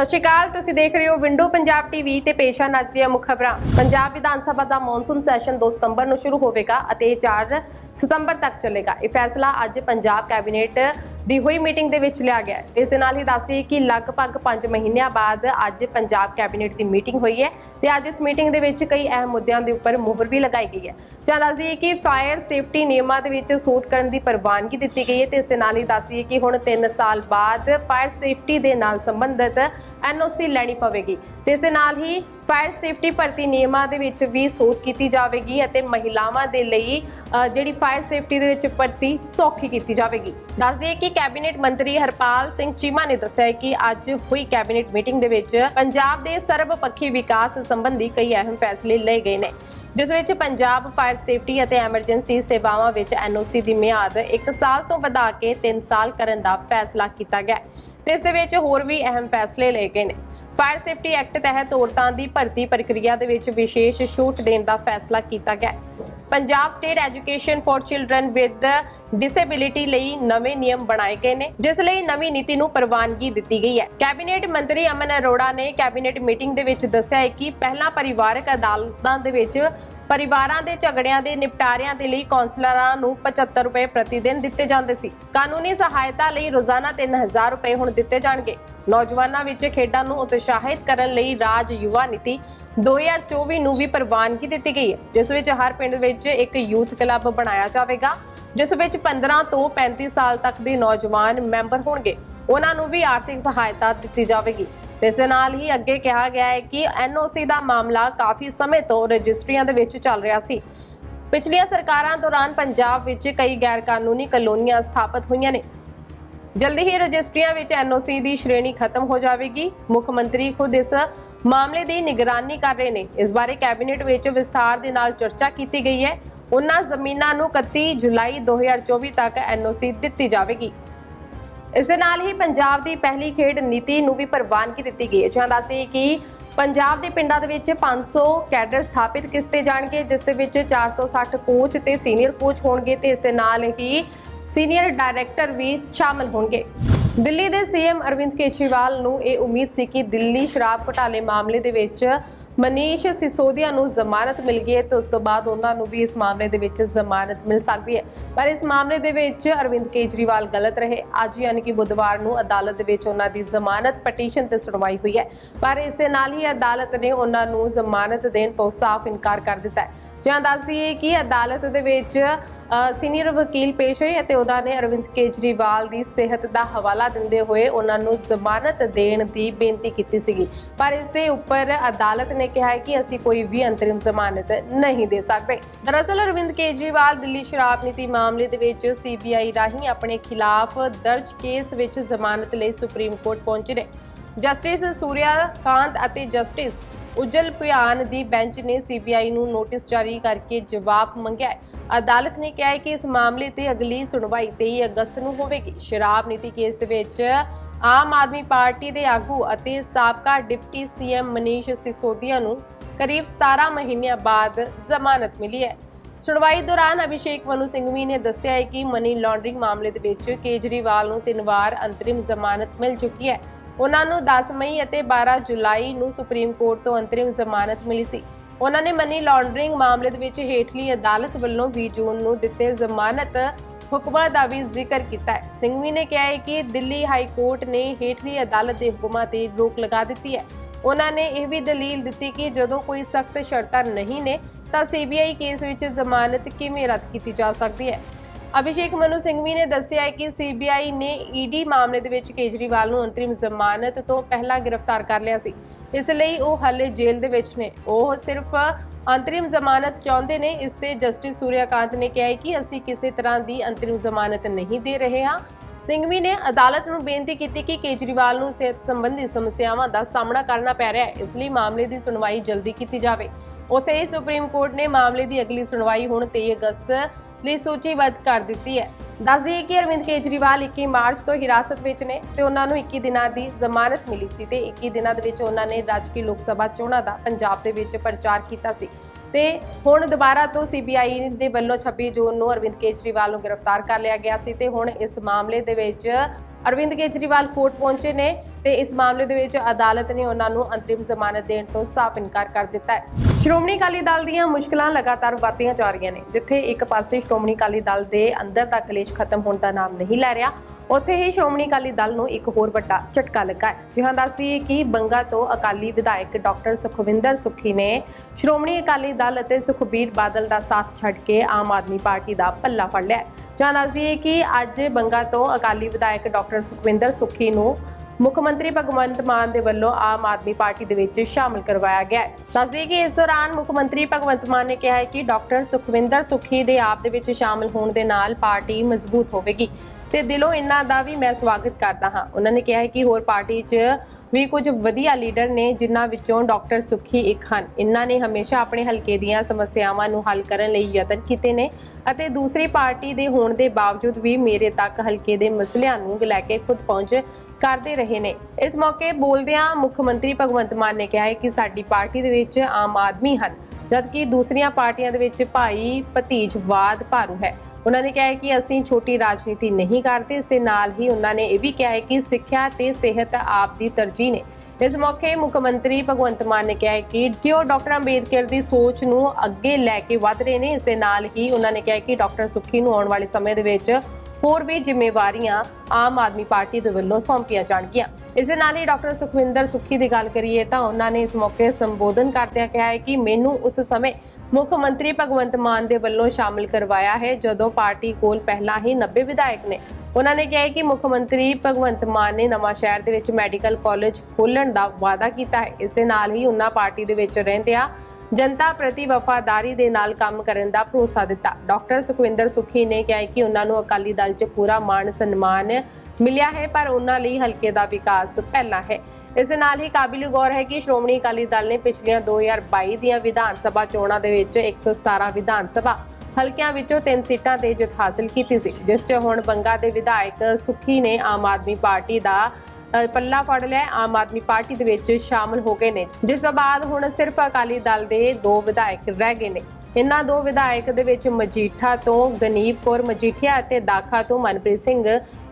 ਸਤਿ ਸ਼੍ਰੀ ਅਕਾਲ, ਤੁਸੀਂ ਦੇਖ ਰਹੇ ਹੋ ਵਿੰਡੋ ਪੰਜਾਬ ਟੀਵੀ ਤੇ ਪੇਸ਼ ਹਨ ਅੱਜ ਦੀਆਂ ਮੁੱਖ ਖਬਰਾਂ। ਪੰਜਾਬ ਵਿਧਾਨ ਸਭਾ ਦਾ ਮੌਨਸੂਨ ਸੈਸ਼ਨ 2 ਸਤੰਬਰ ਨੂੰ ਸ਼ੁਰੂ ਹੋਵੇਗਾ ਅਤੇ ਇਹ 4 ਸਤੰਬਰ ਤੱਕ ਚੱਲੇਗਾ। ਇਹ ਫੈਸਲਾ ਅੱਜ ਪੰਜਾਬ ਕੈਬਨਿਟ ਦੀ ਹੋਈ ਮੀਟਿੰਗ ਦੇ ਵਿੱਚ ਲਿਆ ਗਿਆ ਇਸ ਦੇ ਨਾਲ ਹੀ ਦੱਸ ਕਿ ਲਗਭਗ 5 ਮਹੀਨਿਆਂ ਬਾਅਦ ਅੱਜ ਪੰਜਾਬ ਕੈਬਨਿਟ ਦੀ ਮੀਟਿੰਗ ਹੋਈ ਹੈ ਤੇ ਅੱਜ ਇਸ ਮੀਟਿੰਗ ਦੇ ਵਿੱਚ ਕਈ ਅਹਿਮ ਮੁੱਦਿਆਂ ਦੇ ਉੱਪਰ ਮੋਹਰ ਵੀ ਲਗਾਈ ਗਈ ਹੈ। ਜਾਂ ਦੱਸ ਕਿ ਫਾਇਰ ਸੇਫਟੀ ਨਿਯਮਾਂ ਦੇ ਵਿੱਚ ਸੋਧ ਕਰਨ ਦੀ ਪ੍ਰਵਾਨਗੀ ਦਿੱਤੀ ਗਈ ਹੈ ਤੇ ਇਸ ਦੇ ਨਾਲ ਹੀ ਦੱਸ ਕਿ ਹੁਣ 3 ਸਾਲ ਬਾਅਦ ਫਾਇਰ ਸੇਫਟੀ ਦੇ ਨਾਲ ਸੰਬੰਧਿਤ ਐਨਓਸੀ ਲੈਣੀ ਪਵੇਗੀ। ਤੇ ਇਸ ਦੇ ਨਾਲ ਹੀ ਫਾਇਰ ਸੇਫਟੀ ਭਰਤੀ ਨਿਯਮਾਂ ਦੇ ਵਿੱਚ ਵੀ ਸੋਧ ਕੀਤੀ ਜਾਵੇਗੀ ਅਤੇ ਮਹਿਲਾਵਾਂ ਦੇ ਲਈ ਜਿਹੜੀ ਫਾਇਰ ਸੇਫਟੀ ਦੇ ਵਿੱਚ ਭਰਤੀ ਸੌਖੀ ਕੀਤੀ ਜਾਵੇਗੀ। ਦੱਸ ਦਈਏ ਕਿ ਕੈਬਨਿਟ ਮੰਤਰੀ ਹਰਪਾਲ ਸਿੰਘ ਚੀਮਾ ਨੇ ਦੱਸਿਆ ਕਿ ਅੱਜ ਹੋਈ ਕੈਬਨਿਟ ਮੀਟਿੰਗ ਦੇ ਵਿੱਚ ਪੰਜਾਬ ਦੇ ਸਰਬਪੱਖੀ ਵਿਕਾਸ ਸੰਬੰਧੀ ਕਈ ਅਹਿਮ ਫੈਸਲੇ ਲਏ ਗਏ ਨੇ, ਜਿਸ ਵਿੱਚ ਪੰਜਾਬ ਫਾਇਰ ਸੇਫਟੀ ਅਤੇ ਐਮਰਜੈਂਸੀ ਸੇਵਾਵਾਂ ਵਿੱਚ ਐਨਓਸੀ ਦੀ ਮਿਆਦ 1 ਸਾਲ ਤੋਂ ਵਧਾ ਕੇ 3 ਸਾਲ ਕਰਨ ਦਾ ਫੈਸਲਾ ਕੀਤਾ ਗਿਆ। ਹੈ ਤੇ ਇਸ ਦੇ ਵਿੱਚ ਹੋਰ ਵੀ ਅਹਿਮ ਫੈਸਲੇ ਲਏ ਗਏ ਨੇ। ਫਾਇਰ ਸੇਫਟੀ ਐਕਟ ਤਹਿਤ ਔਰਤਾਂ ਦੀ ਭਰਤੀ ਪ੍ਰਕਿਰਿਆ ਦੇ ਵਿੱਚ ਵਿਸ਼ੇਸ਼ ਛੂਟ ਦੇਣ ਦਾ ਫੈਸਲਾ ਕੀਤਾ ਗਿਆ Punjab state education for children with disability ਲਈ ਨਵੇਂ ਨਿਯਮ ਬਣਾਏ ਗਏ ਨੇ, ਜਿਸ ਲਈ ਨਵੀਂ ਨੀਤੀ ਨੂੰ ਪ੍ਰਵਾਨਗੀ ਦਿੱਤੀ ਗਈ ਹੈ। ਕੈਬਨਿਟ ਮੰਤਰੀ ਅਮਨ ਅਰੋੜਾ ਨੇ ਕੈਬਨਿਟ ਮੀਟਿੰਗ ਦੇ ਵਿੱਚ ਦੱਸਿਆ ਹੈ ਕਿ ਪਹਿਲਾਂ ਪਰਿਵਾਰਕ ਅਦਾਲਤਾਂ ਦੇ ਵਿੱਚ ਪਰਿਵਾਰਾਂ ਦੇ ਝਗੜਿਆਂ ਦੇ ਨਿਪਟਾਰਿਆਂ ਦੇ ਲਈ ਕੌਂਸਲਰਾਂ ਨੂੰ 75 ਰੁਪਏ ਪ੍ਰਤੀ ਦਿਨ ਦਿੱਤੇ ਜਾਂਦੇ ਸੀ। ਕਾਨੂੰਨੀ ਸਹਾਇਤਾ ਲਈ ਰੋਜ਼ਾਨਾ 3000 ਰੁਪਏ ਹੁਣ ਦਿੱਤੇ ਜਾਣਗੇ। ਨੌਜਵਾਨਾਂ ਵਿੱਚ ਖੇਡਾਂ ਨੂੰ ਉਤਸ਼ਾਹਿਤ ਕਰਨ ਲਈ ਰਾਜ ਯੁਵਾ ਨੀਤੀ 2024 ਨੂੰ ਵੀ ਪ੍ਰਵਾਨਗੀ ਦਿੱਤੀ ਗਈ ਹੈ, ਜਿਸ ਵਿੱਚ ਹਰ ਪਿੰਡ ਵਿੱਚ ਇੱਕ ਯੂਥ ਕਲੱਬ ਬਣਾਇਆ ਜਾਵੇਗਾ, ਜਿਸ ਵਿੱਚ 15 ਤੋਂ 35 ਸਾਲ ਤੱਕ ਦੇ ਨੌਜਵਾਨ ਮੈਂਬਰ ਹੋਣਗੇ। ਉਹਨਾਂ ਨੂੰ ਵੀ ਆਰਥਿਕ ਸਹਾਇਤਾ ਦਿੱਤੀ ਜਾਵੇਗੀ। ਇਸ ਦੇ ਨਾਲ ਹੀ ਅੱਗੇ ਕਿਹਾ ਗਿਆ ਹੈ ਕਿ ਐਨਓਸੀ ਦਾ ਮਾਮਲਾ ਕਾਫੀ ਸਮੇਂ ਤੋਂ ਰਜਿਸਟਰੀਆਂ ਦੇ ਵਿੱਚ ਚੱਲ ਰਿਹਾ ਸੀ। ਪਿਛਲੀਆਂ ਸਰਕਾਰਾਂ ਦੌਰਾਨ ਪੰਜਾਬ ਵਿੱਚ ਕਈ ਗੈਰ ਕਾਨੂੰਨੀ ਕਲੋਨੀਆਂ ਸਥਾਪਿਤ ਹੋਈਆਂ ਨੇ। ਜਲਦੀ ਹੀ ਰਜਿਸਟਰੀਆਂ ਵਿੱਚ ਐਨਓਸੀ ਦੀ ਸ਼੍ਰੇਣੀ ਖਤਮ ਹੋ ਜਾਵੇਗੀ। ਮੁੱਖ ਮੰਤਰੀ ਖੁਦ ਇਸ ਮਾਮਲੇ ਦੀ ਨਿਗਰਾਨੀ ਕਰ ਰਹੇ ਨੇ। ਇਸ ਬਾਰੇ ਕੈਬਨਿਟ ਵਿੱਚ ਵਿਸਥਾਰ ਦੇ ਨਾਲ ਚਰਚਾ ਕੀਤੀ ਗਈ ਹੈ। ਉਹਨਾਂ ਜ਼ਮੀਨਾਂ ਨੂੰ 31 ਜੁਲਾਈ 2024 ਤੱਕ ਐਨਓਸੀ ਦਿੱਤੀ ਜਾਵੇਗੀ। ਇਸ ਦੇ ਨਾਲ ਹੀ ਪੰਜਾਬ ਦੀ ਪਹਿਲੀ ਖੇਡ ਨੀਤੀ ਨੂੰ ਵੀ ਪ੍ਰਵਾਨਗੀ ਦਿੱਤੀ ਗਈ ਹੈ। ਜਾਂ ਦੱਸਦੇ ਕਿ ਪੰਜਾਬ ਦੇ ਪਿੰਡਾਂ ਦੇ ਵਿੱਚ 500 ਕੈਡਰ ਸਥਾਪਿਤ ਕੀਤੇ ਜਾਣਗੇ, ਜਿਸ ਦੇ ਵਿੱਚ 460 ਕੋਚ ਤੇ ਸੀਨੀਅਰ ਕੋਚ ਹੋਣਗੇ ਤੇ ਇਸ ਦੇ ਨਾਲ ਹੀ ਸੀਨੀਅਰ ਡਾਇਰੈਕਟਰ ਵੀ ਸ਼ਾਮਲ ਹੋਣਗੇ। ਦਿੱਲੀ ਦੇ ਸੀਐਮ ਅਰਵਿੰਦ ਕੇਜਰੀਵਾਲ ਨੂੰ ਇਹ ਉਮੀਦ ਸੀ ਕਿ ਦਿੱਲੀ ਸ਼ਰਾਬ ਘੁਟਾਲੇ ਮਾਮਲੇ ਦੇ ਵਿੱਚ ਮਨੀਸ਼ ਸਿਸੋਦੀਆ ਨੂੰ ਜ਼ਮਾਨਤ ਮਿਲ ਗਈ ਹੈ ਤੇ ਉਸ ਤੋਂ ਬਾਅਦ ਉਹਨਾਂ ਨੂੰ ਵੀ ਇਸ ਮਾਮਲੇ ਦੇ ਵਿੱਚ ਜ਼ਮਾਨਤ ਮਿਲ ਸਕਦੀ ਹੈ। ਪਰ ਇਸ ਮਾਮਲੇ ਦੇ ਵਿੱਚ ਅਰਵਿੰਦ ਕੇਜਰੀਵਾਲ ਗਲਤ ਰਹੇ। ਅੱਜ ਯਾਨੀ ਕਿ ਬੁੱਧਵਾਰ ਨੂੰ ਅਦਾਲਤ ਦੇ ਵਿੱਚ ਉਹਨਾਂ ਦੀ ਜ਼ਮਾਨਤ ਪਟੀਸ਼ਨ ਤੇ ਸੁਣਵਾਈ ਹੋਈ ਹੈ। ਪਰ ਇਸ ਦੇ ਨਾਲ ਹੀ ਅਦਾਲਤ ਨੇ ਉਹਨਾਂ ਨੂੰ ਜ਼ਮਾਨਤ ਦੇਣ ਤੋਂ ਸਾਫ਼ ਇਨਕਾਰ ਕਰ ਦਿੱਤਾ ਹੈ। ਜਾਂ ਦੱਸ ਦਈਏ ਕਿ ਅਦਾਲਤ ਦੇ ਵਿੱਚ ਸੀਨੀਅਰ ਵਕੀਲ ਪੇਸ਼ ਹੋਏ ਅਤੇ ਉਹਨਾਂ ਨੇ ਅਰਵਿੰਦ ਕੇਜਰੀਵਾਲ ਦੀ ਸਿਹਤ ਦਾ ਹਵਾਲਾ ਦਿੰਦੇ ਹੋਏ ਉਹਨਾਂ ਨੂੰ ਜ਼ਮਾਨਤ ਦੇਣ ਦੀ ਬੇਨਤੀ ਕੀਤੀ ਸੀਗੀ। ਪਰ ਇਸ ਦੇ ਉੱਪਰ ਅਦਾਲਤ ਨੇ ਕਿਹਾ ਕਿ ਅਸੀਂ ਕੋਈ ਵੀ ਅੰਤਰਿਮ ਜ਼ਮਾਨਤ ਨਹੀਂ ਦੇ ਸਕਦੇ। ਦਰਅਸਲ ਅਰਵਿੰਦ ਕੇਜਰੀਵਾਲ ਦਿੱਲੀ ਸ਼ਰਾਬ ਨੀਤੀ ਮਾਮਲੇ ਦੇ ਵਿੱਚ ਸੀਬੀਆਈ ਰਾਹੀਂ ਆਪਣੇ ਖਿਲਾਫ ਦਰਜ ਕੇਸ ਵਿੱਚ ਜ਼ਮਾਨਤ ਲਈ ਸੁਪਰੀਮ ਕੋਰਟ ਪਹੁੰਚੇ ਨੇ। ਜਸਟਿਸ ਸੂਰਿਆ ਕਾਂਤ ਅਤੇ ਜਸਟਿਸ ਉਜਲ ਭਿਆਨ ਦੀ ਬੈਂਚ ਨੇ ਸੀਬੀਆਈ ਨੂੰ ਨੋਟਿਸ ਜਾਰੀ ਕਰਕੇ ਜਵਾਬ ਮੰਗਿਆ ਅਦਾਲਤ ਨੇ ਕਿਹਾ ਹੈ ਕਿ ਇਸ ਮਾਮਲੇ ਤੇ ਅਗਲੀ ਸੁਣਵਾਈ 23 ਅਗਸਤ ਨੂੰ ਹੋਵੇਗੀ। ਸ਼ਰਾਬ ਨੀਤੀ ਕੇਸ ਦੇ ਵਿੱਚ ਆਮ ਆਦਮੀ ਪਾਰਟੀ ਦੇ ਆਗੂ ਅਤੇ ਸਾਬਕਾ ਡਿਪਟੀ ਸੀਐਮ ਮਨੀਸ਼ ਸਿਸੋਦੀਆ ਨੂੰ ਕਰੀਬ 17 ਮਹੀਨਿਆਂ ਬਾਅਦ ਜ਼ਮਾਨਤ ਮਿਲੀ ਹੈ। ਸੁਣਵਾਈ ਦੌਰਾਨ ਅਭਿਸ਼ੇਕ ਮਨੂ ਸਿੰਘਵੀ ਨੇ ਦੱਸਿਆ ਹੈ ਕਿ ਮਨੀ ਲਾਂਡਰਿੰਗ ਮਾਮਲੇ ਦੇ ਵਿੱਚ ਕੇਜਰੀਵਾਲ ਨੂੰ ਤਿੰਨ ਵਾਰ ਅੰਤਰਿਮ ਜ਼ਮਾਨਤ ਮਿਲ ਚੁੱਕੀ ਹੈ। ਉਹਨਾਂ ਨੂੰ 10 ਮਈ ਅਤੇ 12 ਜੁਲਾਈ ਨੂੰ ਸੁਪਰੀਮ ਕੋਰਟ ਤੋਂ ਅੰਤਰਿਮ ਜ਼ਮਾਨਤ ਮਿਲੀ ਸੀ। ਉਹਨਾਂ ਨੇ ਮਨੀ ਲਾਂਡਰਿੰਗ ਮਾਮਲੇ ਦੇ ਵਿੱਚ ਹੇਠਲੀ ਅਦਾਲਤ ਵੱਲੋਂ 20 ਜੂਨ ਨੂੰ ਦਿੱਤੇ ਜ਼ਮਾਨਤ ਹੁਕਮਾਂ ਦਾ ਵੀ ਜ਼ਿਕਰ ਕੀਤਾ ਹੈ। ਸਿੰਘਵੀ ਨੇ ਕਿਹਾ ਹੈ ਕਿ ਦਿੱਲੀ ਹਾਈ ਕੋਰਟ ਨੇ ਹੇਠਲੀ ਅਦਾਲਤ ਦੇ ਹੁਕਮਾਂ ਤੇ ਰੋਕ ਲਗਾ ਦਿੱਤੀ ਹੈ। ਉਹਨਾਂ ਨੇ ਇਹ ਵੀ ਦਲੀਲ ਦਿੱਤੀ ਕਿ ਜਦੋਂ ਕੋਈ ਸਖਤ ਸ਼ਰਤਾਂ ਨਹੀਂ ਨੇ, ਤਾਂ ਸੀਬੀਆਈ ਕੇਸ ਵਿੱਚ ਜ਼ਮਾਨਤ ਕਿਵੇਂ ਰੱਦ ਕੀਤੀ ਜਾ ਸਕਦੀ ਹੈ? ਅਭਿਸ਼ੇਕ ਮਨੂ ਸਿੰਘਵੀ ਨੇ ਦੱਸਿਆ ਹੈ ਕਿ ਸੀਬੀਆਈ ਨੇ ਈਡੀ ਮਾਮਲੇ ਦੇ ਵਿੱਚ ਕੇਜਰੀਵਾਲ ਨੂੰ ਅੰਤਰਿਮ ਜ਼ਮਾਨਤ ਤੋਂ ਪਹਿਲਾਂ ਗ੍ਰਿਫਤਾਰ ਕਰ ਲਿਆ ਸੀ। ਇਸ ਲਈ ਉਹ ਹਾਲੇ ਜੇਲ੍ਹ ਦੇ ਵਿੱਚ ਨੇ। ਉਹ ਸਿਰਫ ਅੰਤਰਿਮ ਜ਼ਮਾਨਤ ਚਾਹੁੰਦੇ ਨੇ। ਇਸ ਤੇ ਜਸਟਿਸ ਸੂਰਿਆਕਾਂਤ ਨੇ ਕਿਹਾ ਕਿ ਅਸੀਂ ਕਿਸੇ ਤਰ੍ਹਾਂ ਦੀ ਅੰਤਰਿਮ ਜ਼ਮਾਨਤ ਨਹੀਂ ਦੇ ਰਹੇ ਹਾਂ। ਸਿੰਘਵੀ ਨੇ ਅਦਾਲਤ ਨੂੰ ਬੇਨਤੀ ਕੀਤੀ ਕਿ ਕੇਜਰੀਵਾਲ ਨੂੰ ਸਿਹਤ ਸੰਬੰਧੀ ਸਮੱਸਿਆਵਾਂ ਦਾ ਸਾਹਮਣਾ ਕਰਨਾ ਪੈ ਰਿਹਾ ਹੈ। ਇਸ ਲਈ ਮਾਮਲੇ ਦੀ ਸੁਣਵਾਈ ਜਲਦੀ ਕੀਤੀ ਜਾਵੇ। ਉੱਥੇ ਹੀ ਸੁਪਰੀਮ ਕੋਰਟ ਨੇ ਮਾਮਲੇ ਦੀ ਅਗਲੀ ਸੁਣਵਾਈ ਹੁਣ 23 ਅਗਸਤ ਲਈ ਸੂਚੀਬੱਧ ਕਰ ਦਿੱਤੀ ਹੈ। ਦੱਸ ਦਈਏ ਕਿ ਅਰਵਿੰਦ ਕੇਜਰੀਵਾਲ 21 ਮਾਰਚ ਤੋਂ ਹਿਰਾਸਤ ਵਿੱਚ ਨੇ ਤੇ ਉਹਨਾਂ ਨੂੰ 21 ਦਿਨਾਂ ਦੀ ਜ਼ਮਾਨਤ ਮਿਲੀ ਸੀ ਤੇ 21 ਦਿਨਾਂ ਦੇ ਵਿੱਚ ਉਹਨਾਂ ਨੇ ਰਾਜਕੀ ਲੋਕ ਸਭਾ ਚੋਣਾਂ ਦਾ ਪੰਜਾਬ ਦੇ ਵਿੱਚ ਪ੍ਰਚਾਰ ਕੀਤਾ ਸੀ। ਤੇ ਹੁਣ ਦੁਬਾਰਾ ਤੋਂ ਸੀਬੀਆਈ ਦੇ ਵੱਲੋਂ 26 ਜੂਨ ਨੂੰ ਅਰਵਿੰਦ ਕੇਜਰੀਵਾਲ ਨੂੰ ਗ੍ਰਿਫਤਾਰ ਕਰ ਲਿਆ ਗਿਆ ਸੀ ਤੇ ਹੁਣ ਇਸ ਮਾਮਲੇ ਦੇ ਵਿੱਚ ਅਰਵਿੰਦ ਕੇਜਰੀਵਾਲ ਕੋਰਟ ਪਹੁੰਚੇ ਨੇ ਤੇ ਇਸ ਮਾਮਲੇ ਦੇ ਵਿੱਚ ਅਦਾਲਤ ਨੇ ਉਹਨਾਂ ਨੂੰ ਅੰਤਰਿਮ ਜ਼ਮਾਨਤ ਦੇਣ ਤੋਂ ਸਾਫ਼ ਇਨਕਾਰ ਕਰ ਦਿੱਤਾ ਹੈ। ਸ਼੍ਰੋਮਣੀ ਅਕਾਲੀ ਦਲ ਦੀਆਂ ਮੁਸ਼ਕਲਾਂ ਲਗਾਤਾਰ ਵਧਦੀਆਂ ਜਾ ਰਹੀਆਂ ਨੇ, ਜਿੱਥੇ ਇੱਕ ਪਾਸੇ ਸ਼੍ਰੋਮਣੀ ਅਕਾਲੀ ਦਲ ਦੇ ਅੰਦਰ ਦਾ ਕਲੇਸ਼ ਖਤਮ ਹੋਣ ਦਾ ਨਾਮ ਨਹੀਂ ਲੈ ਰਿਹਾ, ਉੱਥੇ ਹੀ ਸ਼੍ਰੋਮਣੀ ਅਕਾਲੀ ਦਲ ਨੂੰ ਇੱਕ ਹੋਰ ਵੱਡਾ ਝਟਕਾ ਲੱਗਾ ਹੈ। ਜੀ ਦੱਸਦੀ ਹੈ ਕਿ ਬੰਗਾ ਤੋਂ ਅਕਾਲੀ ਵਿਧਾਇਕ ਡਾਕਟਰ ਸੁਖਵਿੰਦਰ ਸੁੱਖੀ ਨੇ ਸ਼੍ਰੋਮਣੀ ਅਕਾਲੀ ਦਲ ਅਤੇ ਸੁਖਬੀਰ ਬਾਦਲ ਦਾ ਸਾਥ ਛੱਡ ਕੇ ਆਮ ਆਦਮੀ ਪਾਰਟੀ ਦਾ ਪੱਲਾ ਫੜ ਲਿਆ ਜਾਂ ਦੱਸਦੀ ਹੈ ਕਿ ਅੱਜ ਬੰਗਾ ਤੋਂ ਅਕਾਲੀ ਵਿਧਾਇਕ ਡਾਕਟਰ ਸੁਖਵਿੰਦਰ ਸੁੱਖੀ ਨੂੰ ਮੁੱਖ ਮੰਤਰੀ ਭਗਵੰਤ ਮਾਨ ਦੇ ਵੱਲੋਂ ਆਮ ਆਦਮੀ ਪਾਰਟੀ ਦੇ ਵਿੱਚ ਸ਼ਾਮਲ ਕਰਵਾਇਆ ਗਿਆ ਹੈ। ਦੱਸਦੀ ਕਿ ਇਸ ਦੌਰਾਨ ਮੁੱਖ ਮੰਤਰੀ ਭਗਵੰਤ ਮਾਨ ਨੇ ਕਿਹਾ ਹੈ ਕਿ ਡਾਕਟਰ ਸੁਖਵਿੰਦਰ ਸੁਖੀ ਦੇ ਆਪ ਦੇ ਵਿੱਚ ਸ਼ਾਮਲ ਹੋਣ ਦੇ ਨਾਲ ਪਾਰਟੀ ਮਜ਼ਬੂਤ ਹੋਵੇਗੀ। ਤੇ ਦਿਲੋਂ ਇਹਨਾਂ ਦਾ ਵੀ ਮੈਂ ਸਵਾਗਤ ਕਰਦਾ ਹਾਂ। ਉਹਨਾਂ ਨੇ ਕਿਹਾ ਹੈ ਕਿ ਹੋਰ ਪਾਰਟੀ 'ਚ ਵੀ ਕੁਝ ਵਧੀਆ ਲੀਡਰ ਨੇ ਜਿਨ੍ਹਾਂ ਵਿੱਚੋਂ ਡਾਕਟਰ ਸੁਖੀ ਇੱਕ ਹਨ। ਇਹਨਾਂ ਨੇ ਹਮੇਸ਼ਾ ਆਪਣੇ ਹਲਕੇ ਦੀਆਂ ਸਮੱਸਿਆਵਾਂ ਨੂੰ ਹੱਲ ਕਰਨ ਲਈ ਯਤਨ ਕੀਤੇ ਨੇ ਅਤੇ ਦੂਸਰੀ ਪਾਰਟੀ ਦੇ ਹੋਣ ਦੇ ਬਾਵਜੂਦ ਵੀ ਮੇਰੇ ਤੱਕ ਹਲਕੇ ਦੇ ਮਸਲਿਆਂ ਨੂੰ ਲੈ ਕੇ ਖੁਦ ਪਹੁੰਚ ਕਰਦੇ ਰਹੇ ਨੇ। ਇਸ ਮੌਕੇ ਬੋਲਦਿਆਂ ਮੁੱਖ ਮੰਤਰੀ ਭਗਵੰਤ ਮਾਨ ਨੇ ਕਿਹਾ ਹੈ ਕਿ ਸਾਡੀ ਪਾਰਟੀ ਦੇ ਵਿੱਚ ਆਮ ਆਦਮੀ ਹਨ, ਜਦਕਿ ਦੂਸਰੀਆਂ ਪਾਰਟੀਆਂ ਦੇ ਵਿੱਚ ਭਾਈ ਭਤੀਜਵਾਦ ਭਾਰੂ ਹੈ। ਉਹਨਾਂ ਨੇ ਕਿਹਾ ਹੈ ਕਿ ਅਸੀਂ ਛੋਟੀ ਰਾਜਨੀਤੀ ਨਹੀਂ ਕਰਦੇ, ਇਸ ਦੇ ਨਾਲ ਹੀ ਉਹਨਾਂ ਨੇ ਇਹ ਵੀ ਕਿਹਾ ਹੈ ਕਿ ਸਿੱਖਿਆ ਤੇ ਸਿਹਤ ਆਪ ਦੀ ਤਰਜੀਹ ਨੇ। ਇਸ ਮੌਕੇ ਮੁੱਖ ਮੰਤਰੀ ਭਗਵੰਤ ਮਾਨ ਨੇ ਕਿਹਾ ਕਿ ਕਿ ਡਾਕਟਰ ਅੰਬੇਦਕਰ ਦੀ ਸੋਚ ਨੂੰ ਅੱਗੇ ਲੈ ਕੇ ਵਧ ਰਹੇ ਨੇ, ਇਸ ਦੇ ਨਾਲ ਹੀ ਉਹਨਾਂ ਨੇ ਕਿਹਾ ਕਿ ਡਾਕਟਰ ਸੁੱਖੀ ਨੂੰ ਆਉਣ ਵਾਲੇ ਸਮੇਂ ਦੇ ਵਿੱਚ ਹੋਰ ਵੀ ਜ਼ਿੰਮੇਵਾਰੀਆਂ ਆਮ ਆਦਮੀ ਪਾਰਟੀ ਦੇ ਵੱਲੋਂ ਸੌਂਪੀਆਂ ਜਾਣਗੀਆਂ। ਇਸ ਦੇ ਨਾਲ ਹੀ ਡਾਕਟਰ ਸੁਖਵਿੰਦਰ ਸੁੱਖੀ ਦੀ ਗੱਲ ਕਰੀਏ ਤਾਂ ਉਹਨਾਂ ਨੇ ਇਸ ਮੌਕੇ ਸੰਬੋਧਨ ਕਰਦਿਆਂ ਕਿਹਾ ਹੈ ਕਿ ਮੈਨੂੰ ਉਸ ਸਮੇਂ ਮੁੱਖ ਮੰਤਰੀ ਭਗਵੰਤ ਮਾਨ ਦੇ ਵੱਲੋਂ ਸ਼ਾਮਿਲ ਕਰਵਾਇਆ ਹੈ, ਜਦੋਂ ਪਾਰਟੀ ਕੋਲ ਪਹਿਲਾਂ ਹੀ 90 ਵਿਧਾਇਕ ਨੇ। ਉਹਨਾਂ ਨੇ ਕਿਹਾ ਕਿ ਮੁੱਖ ਮੰਤਰੀ ਭਗਵੰਤ ਮਾਨ ਨੇ ਨਵਾਂ ਸ਼ਹਿਰ ਦੇ ਵਿੱਚ ਮੈਡੀਕਲ ਕਾਲਜ ਖੋਲ੍ਹਣ ਦਾ ਵਾਅਦਾ ਕੀਤਾ ਹੈ। ਇਸ ਦੇ ਨਾਲ ਹੀ ਉਹਨਾਂ ਪਾਰਟੀ ਦੇ ਵਿੱਚ ਰਹਿੰਦਿਆਂ ਜਨਤਾ ਪ੍ਰਤੀ ਵਫਾਦਾਰੀ ਦੇ ਨਾਲ ਕੰਮ ਕਰਨ ਦਾ ਭਰੋਸਾ ਦਿੱਤਾ। ਡਾਕਟਰ ਸੁਖਵਿੰਦਰ ਸੁਖੀ ਨੇ ਕਿਹਾ ਕਿ ਉਹਨਾਂ ਨੂੰ ਅਕਾਲੀ ਦਲ 'ਚ ਪੂਰਾ ਮਾਣ ਸਨਮਾਨ ਮਿਲਿਆ ਹੈ, ਪਰ ਉਹਨਾਂ ਲਈ ਹਲਕੇ ਦਾ ਵਿਕਾਸ ਪਹਿਲਾਂ ਹੈ। ਇਸ ਦੇ ਨਾਲ ਹੀ ਕਾਬਿਲ ਗੌਰ ਹੈ ਕਿ ਸ਼੍ਰੋਮਣੀ ਅਕਾਲੀ ਦਲ ਨੇ ਪਿਛਲੀਆਂ 2022 ਦੀਆਂ ਵਿਧਾਨ ਸਭਾ ਚੋਣਾਂ ਦੇ ਵਿੱਚ 117 ਵਿਧਾਨ ਸਭਾ ਹਲਕਿਆਂ ਵਿੱਚੋਂ ਤਿੰਨ ਸੀਟਾਂ ਤੇ ਜਿੱਤ ਹਾਸਲ ਕੀਤੀ ਸੀ, ਜਿਸ 'ਚ ਹੁਣ ਬੰਗਾ ਦੇ ਵਿਧਾਇਕ ਸੁਖੀ ਨੇ ਆਮ ਆਦਮੀ ਪਾਰਟੀ ਦਾ ਪੱਲਾ ਫੜ ਲਿਆ। ਆਮ ਆਦਮੀ ਪਾਰਟੀ ਦੇ ਵਿੱਚ ਸ਼ਾਮਲ ਹੋ ਗਏ ਨੇ। ਜਿਸ ਤੋਂ ਬਾਅਦ ਹੁਣ ਸਿਰਫ ਅਕਾਲੀ ਦਲ ਦੇ ਦੋ ਵਿਧਾਇਕ ਰਹਿ ਗਏ ਨੇ। ਇਨ੍ਹਾਂ ਦੋ ਵਿਧਾਇਕ ਦੇ ਵਿੱਚ ਮਜੀਠਾ ਤੋਂ ਗਨੀਬ ਕੌਰ ਮਜੀਠੀਆ ਅਤੇ ਦਾਖਾ ਤੋਂ ਮਨਪ੍ਰੀਤ ਸਿੰਘ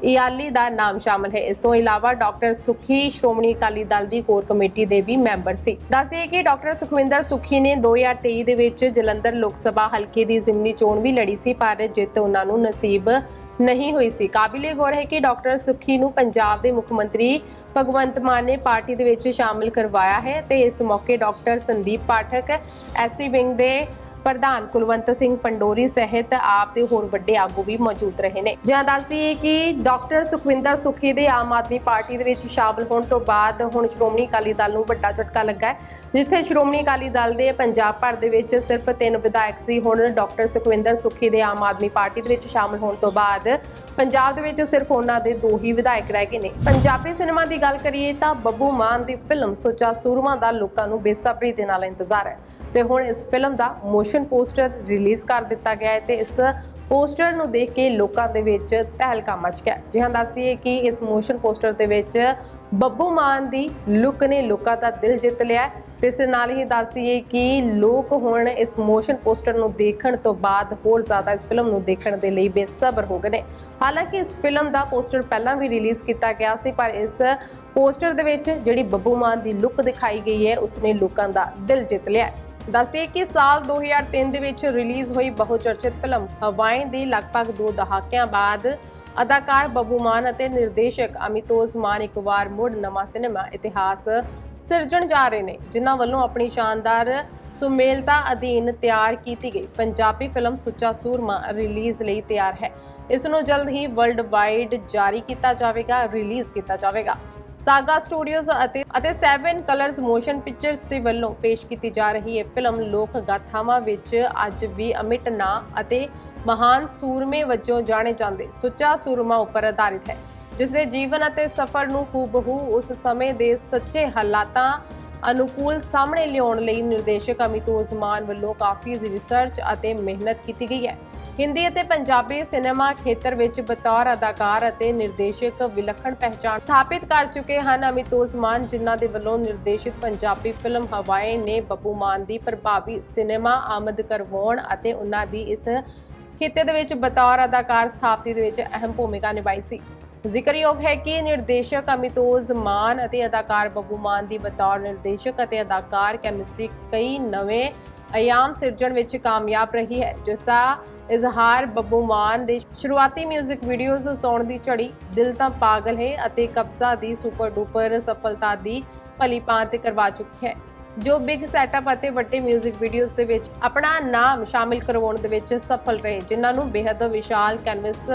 ਇਆਲੀ ਦਾ ਨਾਮ ਸ਼ਾਮਲ ਹੈ। ਇਸ ਤੋਂ ਇਲਾਵਾ ਡਾਕਟਰ ਸੁਖੀ ਸ਼੍ਰੋਮਣੀ ਅਕਾਲੀ ਦਲ ਦੀ ਕੋਰ ਕਮੇਟੀ ਦੇ ਵੀ ਮੈਂਬਰ ਸੀ। ਦੱਸ ਦਈਏ ਕਿ ਡਾਕਟਰ ਸੁਖਵਿੰਦਰ ਸੁਖੀ ਨੇ 2023 ਦੇ ਵਿੱਚ ਜਲੰਧਰ ਲੋਕ ਸਭਾ ਹਲਕੇ ਦੀ ਜ਼ਿਮਨੀ ਚੋਣ ਵੀ ਲੜੀ ਸੀ, ਪਰ ਜਿੱਤ ਉਹਨਾਂ ਨੂੰ ਨਸੀਬ ਨਹੀਂ ਹੋਈ ਸੀ। ਕਾਬਿਲੇ ਗੌਰ ਹੈ ਕਿ ਡਾਕਟਰ ਸੁਖੀ ਨੂੰ ਪੰਜਾਬ ਦੇ ਮੁੱਖ ਮੰਤਰੀ ਭਗਵੰਤ ਮਾਨ ਨੇ ਪਾਰਟੀ ਦੇ ਵਿੱਚ ਸ਼ਾਮਲ ਕਰਵਾਇਆ ਹੈ ਤੇ ਇਸ ਮੌਕੇ doctor Sandeep Pathak SC wing ਦੇ ਪ੍ਰਧਾਨ ਕੁਲਵੰਤ ਸਿੰਘ ਪੰਡੋਰੀ ਸਹਿਤ ਆਪ ਦੇ ਹੋਰ ਵੱਡੇ ਆਗੂ ਵੀ ਮੌਜੂਦ ਰਹੇ ਨੇ। ਜਾਂ ਦੱਸਦੀ ਹੈ ਕਿ ਡਾਕਟਰ ਸੁਖਵਿੰਦਰ ਸੁਖੀ ਦੇ ਆਮ ਆਦਮੀ ਪਾਰਟੀ ਦੇ ਵਿੱਚ ਸ਼ਾਮਲ ਹੋਣ ਤੋਂ ਬਾਅਦ ਹੁਣ ਸ਼੍ਰੋਮਣੀ ਅਕਾਲੀ ਦਲ ਨੂੰ ਵੱਡਾ ਝਟਕਾ ਲੱਗਾ ਹੈ, ਜਿੱਥੇ ਸ਼੍ਰੋਮਣੀ ਅਕਾਲੀ ਦਲ ਦੇ ਪੰਜਾਬ ਭਰ ਦੇ ਵਿੱਚ ਸਿਰਫ ਤਿੰਨ ਵਿਧਾਇਕ ਸੀ। ਹੁਣ ਡਾਕਟਰ ਸੁਖਵਿੰਦਰ ਸੁਖੀ ਦੇ ਆਮ ਆਦਮੀ ਪਾਰਟੀ ਦੇ ਵਿੱਚ ਸ਼ਾਮਲ ਹੋਣ ਤੋਂ ਬਾਅਦ ਪੰਜਾਬ ਦੇ ਵਿੱਚ ਸਿਰਫ ਉਹਨਾਂ ਦੇ ਦੋ ਹੀ ਵਿਧਾਇਕ ਰਹਿ ਗਏ ਨੇ। ਪੰਜਾਬੀ ਸਿਨੇਮਾ ਦੀ ਗੱਲ ਕਰੀਏ ਤਾਂ ਬੱਬੂ ਮਾਨ ਦੀ ਫਿਲਮ ਸੁੱਚਾ ਸੂਰਮਾ ਦਾ ਲੋਕਾਂ ਨੂੰ ਬੇਸਬਰੀ ਦੇ ਨਾਲ ਇੰਤਜ਼ਾਰ ਹੈ। ਤੇ ਹੁਣ ਇਸ ਫਿਲਮ ਦਾ ਮੋਸ਼ਨ ਪੋਸਟਰ ਰਿਲੀਜ਼ ਕਰ ਦਿੱਤਾ ਗਿਆ ਹੈ ਤੇ ਇਸ ਪੋਸਟਰ ਨੂੰ ਦੇਖ ਕੇ ਲੋਕਾਂ ਦੇ ਵਿੱਚ ਤਹਿਲਕਾ ਮਚ ਗਿਆ। ਜੀ ਹਾਂ ਦੱਸਦੀ ਹੈ ਕਿ ਇਸ ਮੋਸ਼ਨ ਪੋਸਟਰ ਦੇ ਵਿੱਚ ਬੱਬੂ ਮਾਨ ਦੀ ਲੁੱਕ ਨੇ ਲੋਕਾਂ ਦਾ ਦਿਲ ਜਿੱਤ ਲਿਆ ਹੈ ਤੇ ਇਸ ਨਾਲ ਹੀ ਦੱਸਦੀ ਹੈ ਕਿ ਲੋਕ ਹੁਣ ਇਸ ਮੋਸ਼ਨ ਪੋਸਟਰ ਨੂੰ ਦੇਖਣ ਤੋਂ ਬਾਅਦ ਹੋਰ ਜ਼ਿਆਦਾ ਇਸ ਫਿਲਮ ਨੂੰ ਦੇਖਣ ਦੇ ਲਈ ਬੇਸਬਰ ਹੋ ਗਏ ਨੇ। ਹਾਲਾਂਕਿ ਇਸ ਫਿਲਮ ਦਾ ਪੋਸਟਰ ਪਹਿਲਾਂ ਵੀ ਰਿਲੀਜ਼ ਕੀਤਾ ਗਿਆ ਸੀ, ਪਰ ਇਸ ਪੋਸਟਰ ਦੇ ਵਿੱਚ ਜਿਹੜੀ ਬੱਬੂ ਮਾਨ ਦੀ ਲੁੱਕ ਦਿਖਾਈ ਗਈ ਹੈ, ਉਸਨੇ ਲੋਕਾਂ ਦਾ ਦਿਲ ਜਿੱਤ ਲਿਆ ਦੱਸਦੇ ਕਿ ਸਾਲ 2003 ਦੇ ਵਿੱਚ ਰਿਲੀਜ਼ ਹੋਈ ਬਹੁਚਰਚਿਤ ਫਿਲਮ ਹਵਾਏ ਦੀ ਲਗਭਗ 2 ਦਹਾਕਿਆਂ ਬਾਅਦ ਅਦਾਕਾਰ ਬੱਬੂ ਮਾਨ ਅਤੇ ਨਿਰਦੇਸ਼ਕ ਅਮਿਤੋਜ਼ ਮਾਨ ਇੱਕ ਵਾਰ ਮੁੜ ਨਵਾਂ ਸਿਨੇਮਾ ਇਤਿਹਾਸ ਸਿਰਜਣ ਜਾ ਰਹੇ ਨੇ, ਜਿਨ੍ਹਾਂ ਵੱਲੋਂ ਆਪਣੀ ਸ਼ਾਨਦਾਰ ਸੁਮੇਲਤਾ ਅਧੀਨ ਤਿਆਰ ਕੀਤੀ ਗਈ। ਪੰਜਾਬੀ ਫਿਲਮ ਸੁੱਚਾ ਸੂਰਮਾ ਰਿਲੀਜ਼ ਲਈ ਤਿਆਰ ਹੈ। ਇਸ ਨੂੰ ਜਲਦ ਹੀ ਵਰਲਡ ਵਾਈਡ ਜਾਰੀ ਕੀਤਾ ਜਾਵੇਗਾ, ਰਿਲੀਜ਼ ਕੀਤਾ ਜਾਵੇਗਾ। ਸਾਗਾ ਸਟੂਡੀਓਜ਼ ਅਤੇ ਅਤੇ 7 ਕਲਰਸ ਮੋਸ਼ਨ ਪਿਕਚਰਸ ਦੇ ਵੱਲੋਂ ਪੇਸ਼ ਕੀਤੀ ਜਾ ਰਹੀ ਇਹ ਫਿਲਮ ਲੋਕ ਗਾਥਾਵਾਂ ਵਿੱਚ ਅੱਜ ਵੀ ਅਮਿਟ ਨਾਂ ਅਤੇ ਮਹਾਨ ਸੂਰਮੇ ਵਜੋਂ ਜਾਣੇ ਜਾਂਦੇ ਸੁੱਚਾ ਸੂਰਮਾ ਉੱਪਰ ਆਧਾਰਿਤ ਹੈ ਜਿਸ ਦੇ ਜੀਵਨ ਅਤੇ ਸਫ਼ਰ ਨੂੰ ਹੂਬਹੂ ਉਸ ਸਮੇਂ ਦੇ ਸੱਚੇ ਹਾਲਾਤਾਂ ਅਨੁਕੂਲ ਸਾਹਮਣੇ ਲਿਆਉਣ ਲਈ ਨਿਰਦੇਸ਼ਕ ਅਮਿਤੋਜ਼ ਮਾਨ ਵੱਲੋਂ ਕਾਫੀ ਰਿਸਰਚ ਅਤੇ ਮਿਹਨਤ ਕੀਤੀ ਗਈ ਹੈ। ਹਿੰਦੀ ਅਤੇ ਪੰਜਾਬੀ ਸਿਨੇਮਾ ਖੇਤਰ ਵਿੱਚ ਬਤੌਰ ਅਦਾਕਾਰ ਅਤੇ ਨਿਰਦੇਸ਼ਕ ਵਿਲੱਖਣ ਪਹਿਚਾਣ ਸਥਾਪਿਤ ਕਰ ਚੁੱਕੇ ਹਨ। ਅਮਿਤੋਜ਼ ਮਾਨ, ਜਿਨ੍ਹਾਂ ਦੇ ਵੱਲੋਂ ਨਿਰਦੇਸ਼ਿਤ ਪੰਜਾਬੀ ਫਿਲਮ ਹਵਾਏ ਨੇ ਬੱਬੂ ਮਾਨ ਦੀ ਪ੍ਰਭਾਵੀ ਸਿਨੇਮਾ ਆਮਦ ਕਰਵਾਉਣ ਅਤੇ ਉਹਨਾਂ ਦੀ ਇਸ ਖਿੱਤੇ ਦੇ ਵਿੱਚ ਬਤੌਰ ਅਦਾਕਾਰ ਸਥਾਪਤੀ ਦੇ ਵਿੱਚ ਅਹਿਮ ਭੂਮਿਕਾ ਨਿਭਾਈ ਸੀ। ਜ਼ਿਕਰਯੋਗ ਹੈ ਕਿ ਨਿਰਦੇਸ਼ਕ ਅਮਿਤੋਜ਼ ਮਾਨ ਅਤੇ ਅਦਾਕਾਰ ਬੱਬੂ ਮਾਨ ਦੀ ਬਤੌਰ ਨਿਰਦੇਸ਼ਕ ਅਤੇ ਅਦਾਕਾਰ ਕੈਮਿਸਟਰੀ ਕਈ ਨਵੇਂ ਆਯਾਮ ਸਿਰਜਣ ਵਿੱਚ ਕਾਮਯਾਬ ਰਹੀ ਹੈ ਜਿਸ ਦਾ ਇਜ਼ਹਾਰ ਬੱਬੂ ਮਾਨ ਦੇ ਸ਼ੁਰੂਆਤੀ 뮤직 ਵੀਡੀਓਜ਼ ਸੌਣ ਦੀ ਝੜੀ। ਦਿਲ ਤਾਂ ਪਾਗਲ ਹੈ ਅਤੇ ਕਬਜ਼ਾ ਦੀ ਸੁਪਰ ਡੂਪਰ ਸਫਲਤਾ ਦੀ ਭਲੀ ਭਾਂਤ ਕਰਵਾ ਚੁੱਕੀ ਹੈ। ਜੋ ਬਿਗ ਸੈਟਅਪ ਅਤੇ ਵੱਡੇ 뮤직 ਵੀਡੀਓਜ਼ ਦੇ ਵਿੱਚ ਆਪਣਾ ਨਾਮ ਸ਼ਾਮਿਲ ਕਰਵਾਉਣ ਦੇ ਵਿੱਚ ਸਫਲ ਰਹੇ, ਜਿਨ੍ਹਾਂ ਨੂੰ ਬੇहद ਵਿਸ਼ਾਲ ਕੈਨਵਸ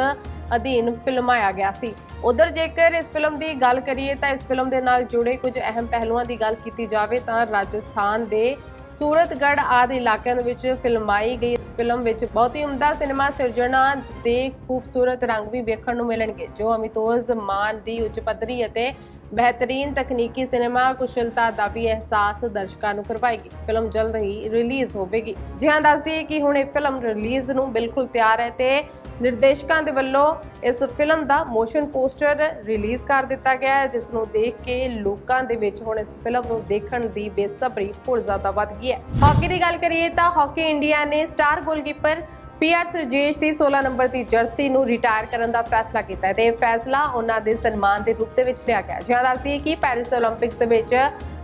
ਅਧੀਨ ਫਿਲਮਾਇਆ ਗਿਆ ਸੀ। ਉਧਰ ਜੇਕਰ ਇਸ ਫਿਲਮ ਦੀ ਗੱਲ ਕਰੀਏ ਤਾਂ ਇਸ ਫਿਲਮ ਦੇ ਨਾਲ ਜੁੜੇ ਕੁਝ ਅਹਿਮ ਪਹਿਲੂਆਂ ਦੀ ਗੱਲ ਕੀਤੀ ਜਾਵੇ ਤਾਂ ਰਾਜਸਥਾਨ ਦੇ ਸੂਰਤਗੜ੍ਹ ਆਦਿ ਇਲਾਕਿਆਂ ਦੇ ਵਿੱਚ ਫਿਲਮਾਈ ਗਈ ਇਸ ਫਿਲਮ ਵਿੱਚ ਬਹੁਤ ਹੀ ਉਮਦਾ ਸਿਨੇਮਾ ਸਿਰਜਣਾ ਦੇ ਖੂਬਸੂਰਤ ਰੰਗ ਵੀ ਵੇਖਣ ਨੂੰ ਮਿਲਣਗੇ, ਜੋ ਅਮਿਤੋਜ਼ ਮਾਨ ਦੀ ਉੱਚ ਪੱਧਰੀ ਅਤੇ ਬਿਹਤਰੀਨ ਤਕਨੀਕੀ ਸਿਨੇਮਾ ਕੁਸ਼ਲਤਾ ਦਾ ਵੀ ਅਹਿਸਾਸ ਦਰਸ਼ਕਾਂ ਨੂੰ ਕਰਵਾਏਗੀ। ਫਿਲਮ ਜਲਦ ਹੀ ਰਿਲੀਜ਼ ਹੋਵੇਗੀ। ਜੀ ਦੱਸਦੀ ਦੱਸ ਕਿ ਹੁਣ ਇਹ ਫਿਲਮ ਰਿਲੀਜ਼ ਨੂੰ ਬਿਲਕੁਲ ਤਿਆਰ ਹੈ ਤੇ ਨਿਰਦੇਸ਼ਕਾਂ ਦੇ ਵੱਲੋਂ ਇਸ ਫਿਲਮ ਦਾ ਮੋਸ਼ਨ ਪੋਸਟਰ ਰਿਲੀਜ਼ ਕਰ ਦਿੱਤਾ ਗਿਆ ਹੈ, ਜਿਸ ਨੂੰ ਦੇਖ ਕੇ ਲੋਕਾਂ ਦੇ ਵਿੱਚ ਹੁਣ ਇਸ ਫਿਲਮ ਨੂੰ ਦੇਖਣ ਦੀ ਬੇਸਬਰੀ ਹੋਰ ਜ਼ਿਆਦਾ ਵੱਧ ਗਈ ਹੈ। ਹਾਕੀ ਦੀ ਗੱਲ ਕਰੀਏ ਤਾਂ ਹਾਕੀ ਇੰਡੀਆ ਨੇ star goalkeeper P R Sreejesh ਦੀ 16 ਨੰਬਰ ਦੀ ਜਰਸੀ ਨੂੰ ਰਿਟਾਇਰ ਕਰਨ ਦਾ ਫੈਸਲਾ ਕੀਤਾ ਹੈ ਤੇ ਇਹ ਫੈਸਲਾ ਉਹਨਾਂ ਦੇ ਸਨਮਾਨ ਦੇ ਰੂਪ ਦੇ ਵਿੱਚ ਲਿਆ ਗਿਆ ਜ਼ਿਆਦਾ ਦੱਸਦੀ ਹੈ ਕਿ ਪੈਰਿਸ 올림픽ਸ ਦੇ ਵਿੱਚ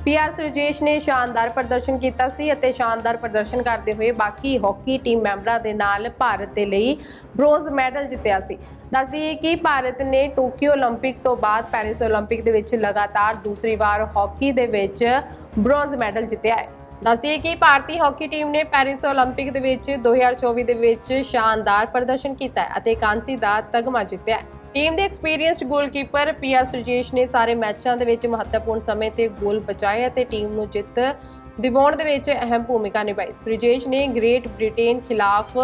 ਪੀਆਰ ਸੁਰਜੇਸ਼ ਨੇ ਸ਼ਾਨਦਾਰ ਪ੍ਰਦਰਸ਼ਨ ਕੀਤਾ ਸੀ ਅਤੇ ਸ਼ਾਨਦਾਰ ਪ੍ਰਦਰਸ਼ਨ ਕਰਦੇ ਹੋਏ ਬਾਕੀ ਹਾਕੀ ਟੀਮ ਮੈਂਬਰਾਂ ਦੇ ਨਾਲ ਭਾਰਤ ਦੇ ਲਈ ਬ੍ਰੋਂਜ਼ ਮੈਡਲ ਜਿੱਤਿਆ ਸੀ ਦੱਸਦੀ ਹੈ ਕਿ ਭਾਰਤ ਨੇ ਟੋਕੀਓ 올림픽 ਤੋਂ ਬਾਅਦ ਪੈਰਿਸ 올림픽 ਦੇ ਵਿੱਚ ਲਗਾਤਾਰ ਦੂਸਰੀ ਵਾਰ ਹਾਕੀ ਦੇ ਵਿੱਚ ਬ੍ਰੋਂਜ਼ ਮੈਡਲ ਜਿੱਤਿਆ ਹੈ ਦੱਸਦੀ ਹੈ ਕਿ ਭਾਰਤੀ ਹਾਕੀ ਟੀਮ ਨੇ ਪੈਰਿਸ 올림픽 ਦੇ ਵਿੱਚ 2024 ਦੇ ਵਿੱਚ ਸ਼ਾਨਦਾਰ ਪ੍ਰਦਰਸ਼ਨ ਕੀਤਾ ਹੈ ਅਤੇ ਕਾਂਸੀ ਦਾ ਤਗਮਾ ਜਿੱਤਿਆ ਹੈ ਟੀਮ ਦੇ ਐਕਸਪੀਰੀਅੰਸਡ ਗੋਲਕੀਪਰ ਪੀਆ ਸੁਰਜੇਸ਼ ਨੇ ਸਾਰੇ ਮੈਚਾਂ ਦੇ ਵਿੱਚ ਮਹੱਤਵਪੂਰਨ ਸਮੇਂ ਤੇ ਗੋਲ ਬਚਾਏ ਅਤੇ ਟੀਮ ਨੂੰ ਜਿੱਤ ਦਿਵਾਉਣ ਦੇ ਵਿੱਚ ਅਹਿਮ ਭੂਮਿਕਾ ਨਿਭਾਈ। ਸੁਰਜੇਸ਼ ਨੇ ਗ੍ਰੇਟ ਬ੍ਰਿਟੇਨ ਖਿਲਾਫ